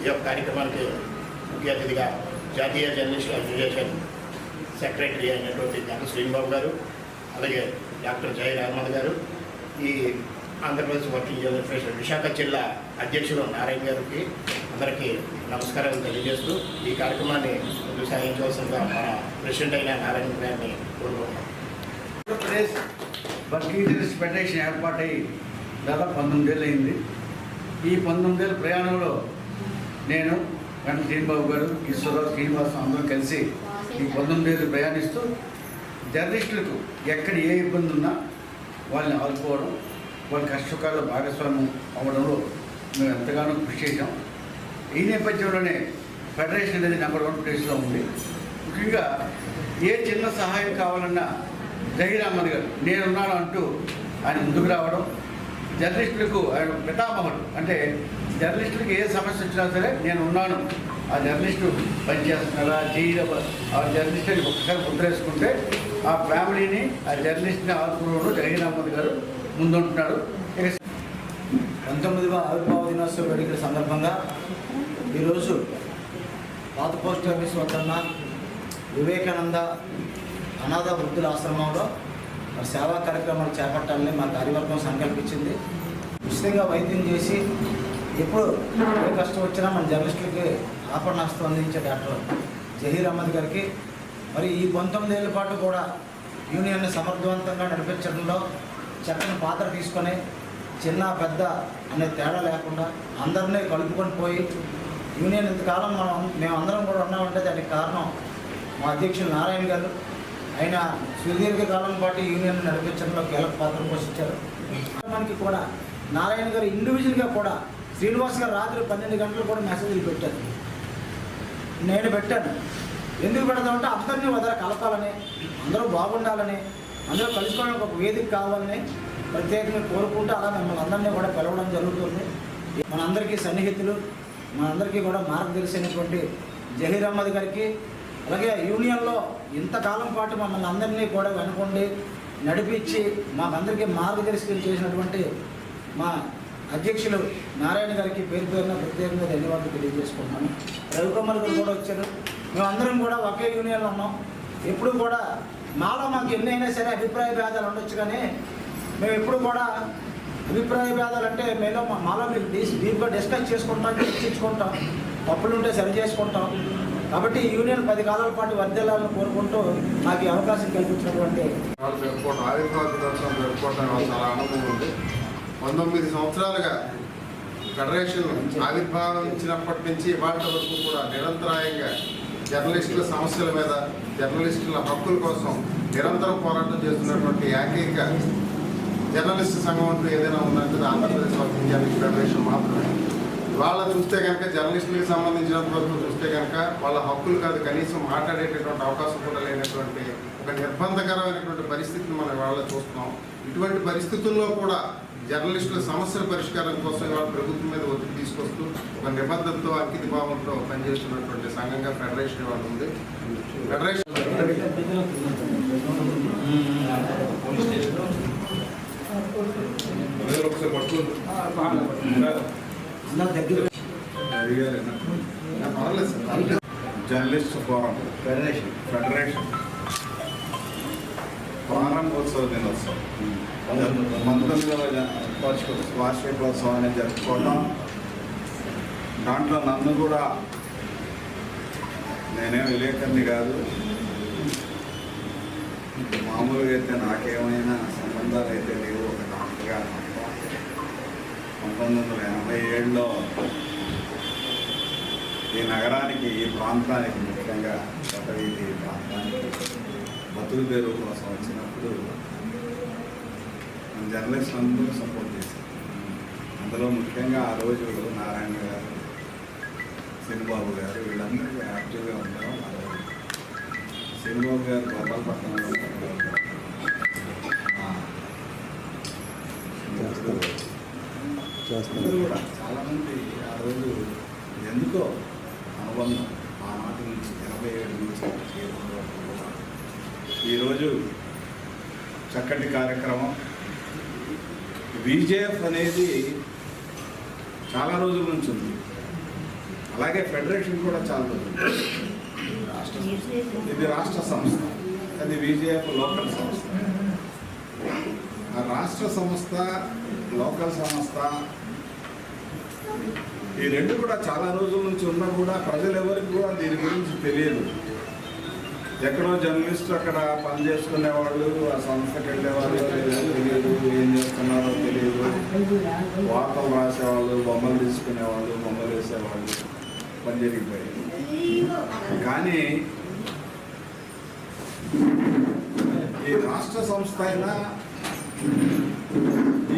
ఈ యొక్క కార్యక్రమానికి ముఖ్య అతిథిగా జాతీయ జర్నలిస్ట్ అసోసియేషన్ సెక్రటరీ అయినటువంటి డాక్టర్ శ్రీనిబాబు గారు అలాగే డాక్టర్ జైర్ అహ్మద్ గారు ఈ ఆంధ్రప్రదేశ్ వర్కింగ్ జర్నలిస్ట్ విశాఖ జిల్లా అధ్యక్షులు నారాయణ గారికి అందరికీ నమస్కారాలు తెలియజేస్తూ ఈ కార్యక్రమాన్ని ముందు సాగించవలసిందిగా మన ప్రెసిడెంట్ అయిన నారాయణ గారిని కోరుకుంటున్నాం. ఆంధ్రప్రదేశ్ వర్కింగ్ జర్నలిస్ట్ ఫెడరేషన్ ఏర్పాటై దాదాపు పంతొమ్మిదేళ్ళు అయింది ఈ పంతొమ్మిదేళ్ళ ప్రయాణంలో నేను గంట శ్రీనిబాబు గారు ఈశ్వరరావు శ్రీనివాసం అందరం కలిసి ఈ పంతొమ్మిదేళ్ళు ప్రయాణిస్తూ జర్నలిస్టులకు ఎక్కడ ఏ ఇబ్బంది ఉన్నా వాళ్ళని ఆదుకోవడం వాళ్ళ కష్టకాల భాగస్వామ్యం అవ్వడంలో మేము ఎంతగానో కృషి చేశాం. ఈ నేపథ్యంలోనే ఫెడరేషన్ అనేది నెంబర్ వన్ ప్లేస్లో ఉంది. ముఖ్యంగా ఏ చిన్న సహాయం కావాలన్నా జహీర్ అహ్మద్ గారు నేనున్నాను అంటూ ఆయన ముందుకు రావడం జర్నలిస్టులకు ఆయన పితామహుడు అంటే జర్నలిస్టులకు ఏ సమస్య వచ్చినా సరే నేను ఉన్నాను. ఆ జర్నలిస్టు పనిచేస్తున్నారా చేయడం ఆ జర్నలిస్ట్ అని ఒక్కసారి ముద్రేసుకుంటే ఆ ఫ్యామిలీని ఆ జర్నలిస్ట్ని ఆదుకోవడంలో జగన్ అహ్మద్ గారు ముందుంటున్నాడు. ఇక పంతొమ్మిదవ ఆవిర్భావ దినోత్సవ వేడుకల సందర్భంగా ఈరోజు పాత పోస్ట్ ఆఫీస్ వద్దన్న వివేకానంద అనాథ వృద్ధుల ఆశ్రమంలో మరి సేవా కార్యక్రమాలు చేపట్టాలని మా కార్యవర్గం సంకల్పించింది. ఉచితంగా వైద్యం చేసి ఎప్పుడు ఏ కష్టం వచ్చినా మన జర్నలిస్టులకి ఆపరణాస్తం అందించే డాక్టర్ జహీర్ అహ్మద్ గారికి. మరి ఈ పంతొమ్మిదేళ్ళ పాటు కూడా యూనియన్ని సమర్థవంతంగా నడిపించడంలో చక్కని పాత్ర తీసుకొని చిన్న పెద్ద అనే తేడా లేకుండా అందరినీ కలుపుకొని పోయి యూనియన్ ఇంతకాలం మనం మేమందరం కూడా ఉన్నామంటే దానికి కారణం మా అధ్యక్షులు నారాయణ గారు. ఆయన సుదీర్ఘ కాలం పాటు యూనియన్ నడిపించడంలో కీలక పాత్ర పోషించారు. మనకి కూడా నారాయణ గారు ఇండివిజువల్గా కూడా శ్రీనివాస్ గారు రాత్రి పన్నెండు గంటలు కూడా మెసేజ్లు పెట్టారు. నేను పెట్టాను. ఎందుకు పెడతామంటే అందరినీ వదల కలపాలని అందరూ బాగుండాలని అందరూ కలుసుకోవడానికి ఒక వేదిక కావాలని ప్రత్యేకంగా కోరుకుంటూ అలా మిమ్మల్ని అందరినీ కూడా పిలవడం జరుగుతుంది. మనందరికీ సన్నిహితులు మనందరికీ కూడా మార్గదర్శినటువంటి జహీర్ అహ్మద్ గారికి అలాగే యూనియన్లో ఇంతకాలం పాటు మమ్మల్ని అందరినీ కూడా వెనుకొండి నడిపించి మాకందరికీ మార్గదర్శకం చేసినటువంటి మా అధ్యక్షులు నారాయణ గారికి పేరు పేరున ప్రత్యేకంగా ధన్యవాదాలు తెలియజేసుకుంటున్నాను రవికుమార్ గారు కూడా వచ్చారు. మేమందరం కూడా ఒకే యూనియన్లో ఉన్నాం. ఎప్పుడు కూడా మాలో మాకు ఎన్నైనా సరే అభిప్రాయ భేదాలు ఉండొచ్చు కానీ మేము ఎప్పుడు కూడా అభిప్రాయ భేదాలు అంటే మేము మాలో మీరు డీస్ డీప్గా డిస్కస్ చేసుకుంటాం చర్చించుకుంటాం తప్పులు ఉంటే సరి చేసుకుంటాం. కాబట్టి యూనియన్ పది కాలాల పాటు వర్ధిల్లాలని కోరుకుంటూ నాకు అవకాశం కల్పించినటువంటి వాళ్ళు చాలా ఆనందంగా ఉంది. పంతొమ్మిది సంవత్సరాలుగా ఫెడరేషన్ ఆవిర్భావించినప్పటి నుంచి ఇవాళ వరకు కూడా నిరంతరాయంగా జర్నలిస్టుల సమస్యల మీద జర్నలిస్టుల హక్కుల కోసం నిరంతరం పోరాటం చేస్తున్నటువంటి ఏకైక జర్నలిస్ట్ సంఘం అంటూ ఏదైనా ఉందంటే ఆంధ్రప్రదేశ్ వర్కింగ్ జర్నలిస్ట్ ఫెడరేషన్ మాత్రమే. వాళ్ళ చూస్తే కనుక జర్నలిస్టులకు సంబంధించినంత వరకు చూస్తే కనుక వాళ్ళ హక్కులు కాదు కనీసం మాట్లాడేటటువంటి అవకాశం కూడా లేనటువంటి ఒక నిర్బంధకరమైనటువంటి పరిస్థితిని మనం వాళ్ళ చూస్తున్నాం. ఇటువంటి పరిస్థితుల్లో కూడా జర్నలిస్టుల సమస్యల పరిష్కారం కోసం ఇవాళ ప్రభుత్వం మీద ఒత్తిడి తీసుకొస్తూ ఒక నిబద్ధతతో అంకిత భావంతో పనిచేస్తున్నటువంటి సంఘంగా ఫెడరేషన్ ఇవాళ ఉంది federation journalist forum federation federation ప్రారంభోత్సవ దినోత్సవం. పంతొమ్మిదవ జ- వార్షికోత్సవాన్ని జరుపుకోవడం దాంట్లో నన్ను కూడా నేనేం విలేకరిని కాదు. మామూలుగా అయితే నాకేమైనా సంబంధాలు అయితే లేవు. ఒక డాక్టర్గా పంతొమ్మిది వందల ఎనభై ఏడులో ఈ నగరానికి ఈ ప్రాంతానికి ముఖ్యంగా కొత్తవీధి ఈ ప్రాంతానికి బతుకు పేరు కోసం వచ్చినప్పుడు జర్నలిస్ట్ అందరూ సపోర్ట్ చేశారు. అందులో ముఖ్యంగా ఆ రోజు నారాయణ గారు శనిబాబు గారు వీళ్ళందరూ యాక్టివ్గా ఉంటారు ఆ రోజు. శనిబాబు గారు గోపాలపట్నంలో అందరూ కూడా చాలామంది ఆ రోజు ఎందుకో అనుబంధం ఆ నాటి నుంచి ఎనభై ఏడు నుంచి ఈ రోజు వరకు కూడా. ఈరోజు చక్కటి కార్యక్రమం. బీజేఎఫ్ అనేది చాలా రోజుల నుంచి ఉంది. అలాగే ఫెడరేషన్ కూడా చాలా రోజులు ఇది రాష్ట్ర సంస్థ. అది విజేఎఫ్ లోకల్ సంస్థ. ఆ రాష్ట్ర సంస్థ లోకల్ సంస్థ ఈ రెండు కూడా చాలా రోజుల నుంచి ఉన్నా కూడా ప్రజలు ఎవరికి కూడా దీని గురించి తెలియదు. ఎక్కడో జర్నలిస్ట్ అక్కడ పని చేసుకునే వాళ్ళు ఆ సంస్థకి వెళ్ళేవాళ్ళు తెలియదు ఏం చేస్తున్నారో తెలియదు. వార్తలు రాసేవాళ్ళు బొమ్మలు తీసుకునేవాళ్ళు బొమ్మలు వేసేవాళ్ళు పని జరిగిపోయింది. కానీ ఈ రాష్ట్ర సంస్థ అయినా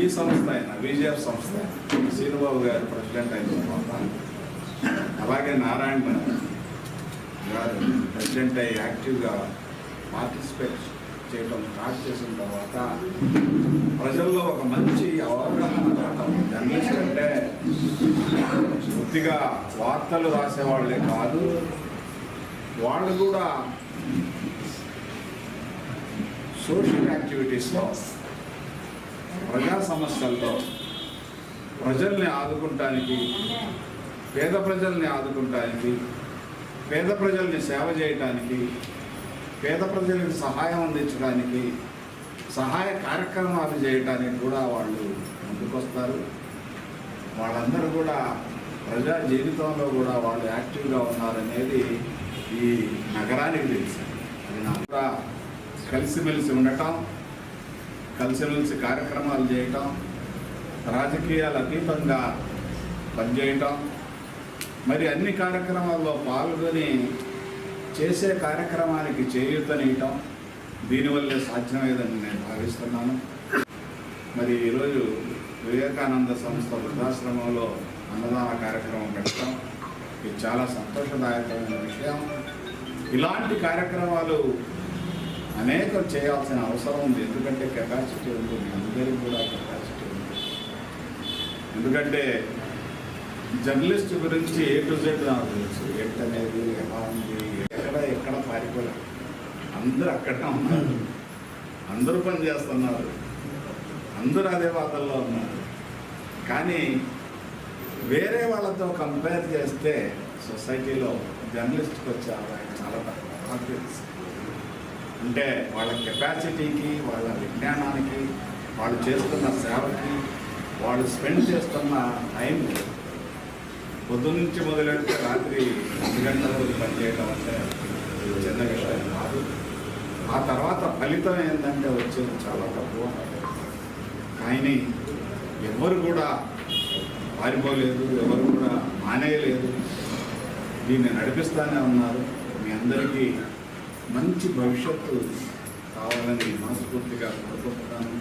ఈ సంస్థ అయినా బీజేపీ సంస్థ అయినా, శ్రీనుబాబు గారు ప్రెసిడెంట్ అయిన తర్వాత అలాగే నారాయణ గారు ప్రెసిడెంట్ అయ్యి యాక్టివ్గా పార్టిసిపేట్ చేయడం స్టార్ట్ చేసిన తర్వాత ప్రజల్లో ఒక మంచి అవగాహన రావడం జర్నలిస్ట్ అంటే పూర్తిగా వార్తలు రాసేవాళ్ళే కాదు వాళ్ళు కూడా సోషల్ యాక్టివిటీస్లో ప్రజా సమస్యల్లో ప్రజల్ని ఆదుకుంటానికి పేద ప్రజల్ని ఆదుకుంటానికి పేద ప్రజల్ని సేవ చేయటానికి పేద ప్రజలకు సహాయం అందించడానికి సహాయ కార్యక్రమాలు చేయటానికి కూడా వాళ్ళు ముందుకొస్తారు. వాళ్ళందరూ కూడా ప్రజా జీవితంలో కూడా వాళ్ళు యాక్టివ్గా ఉన్నారనేది ఈ నగరానికి తెలుసు అది నాకు కూడా కలిసిమెలిసి ఉండటం కలిసిమెలిసి కార్యక్రమాలు చేయటం రాజకీయాలు అతీతంగా పనిచేయటం మరి అన్ని కార్యక్రమాల్లో పాల్గొని చేసే కార్యక్రమానికి చేయూతనియటం దీనివల్లే సాధ్యమయ్యేదని నేను భావిస్తున్నాను. మరి ఈరోజు వివేకానంద సంస్థ వృద్ధాశ్రమంలో అన్నదాన కార్యక్రమం పెట్టడం ఇది చాలా సంతోషదాయకమైన విషయం. ఇలాంటి కార్యక్రమాలు అనేకం చేయాల్సిన అవసరం ఉంది. ఎందుకంటే కెపాసిటీ ఉంది. అందరికీ కూడా కెపాసిటీ ఉంది. ఎందుకంటే జర్నలిస్ట్ గురించి ఏ టు జెడ్ నాకు తెలుసు? ఏంటనేది ఎలా ఉంది ఎక్కడ ఎక్కడ పారిపోలేదు అందరూ అక్కడే ఉన్నారు. అందరూ పని చేస్తున్నారు. అందరూ అదే వాదల్లో ఉన్నారు. కానీ వేరే వాళ్ళతో కంపేర్ చేస్తే సొసైటీలో జర్నలిస్ట్కి వచ్చే ఆదాయం చాలా తక్కువ. తెలుసు. అంటే వాళ్ళ కెపాసిటీకి వాళ్ళ విజ్ఞానానికి వాళ్ళు చేస్తున్న సేవకి వాళ్ళు స్పెండ్ చేస్తున్న పొద్దున్న నుంచి మొదలంటే రాత్రి ఎన్ని గంటల రోజు పనిచేయడం అంటే చిన్న విషయం కాదు. ఆ తర్వాత ఫలితం ఏంటంటే వచ్చేది చాలా తక్కువ. కానీ ఎవరు కూడా పారిపోలేదు ఎవరు కూడా మానేయలేదు. దీన్ని నడిపిస్తానే ఉన్నారు. మీ అందరికీ మంచి భవిష్యత్తు కావాలని మనస్ఫూర్తిగా కోరుకుంటున్నాను.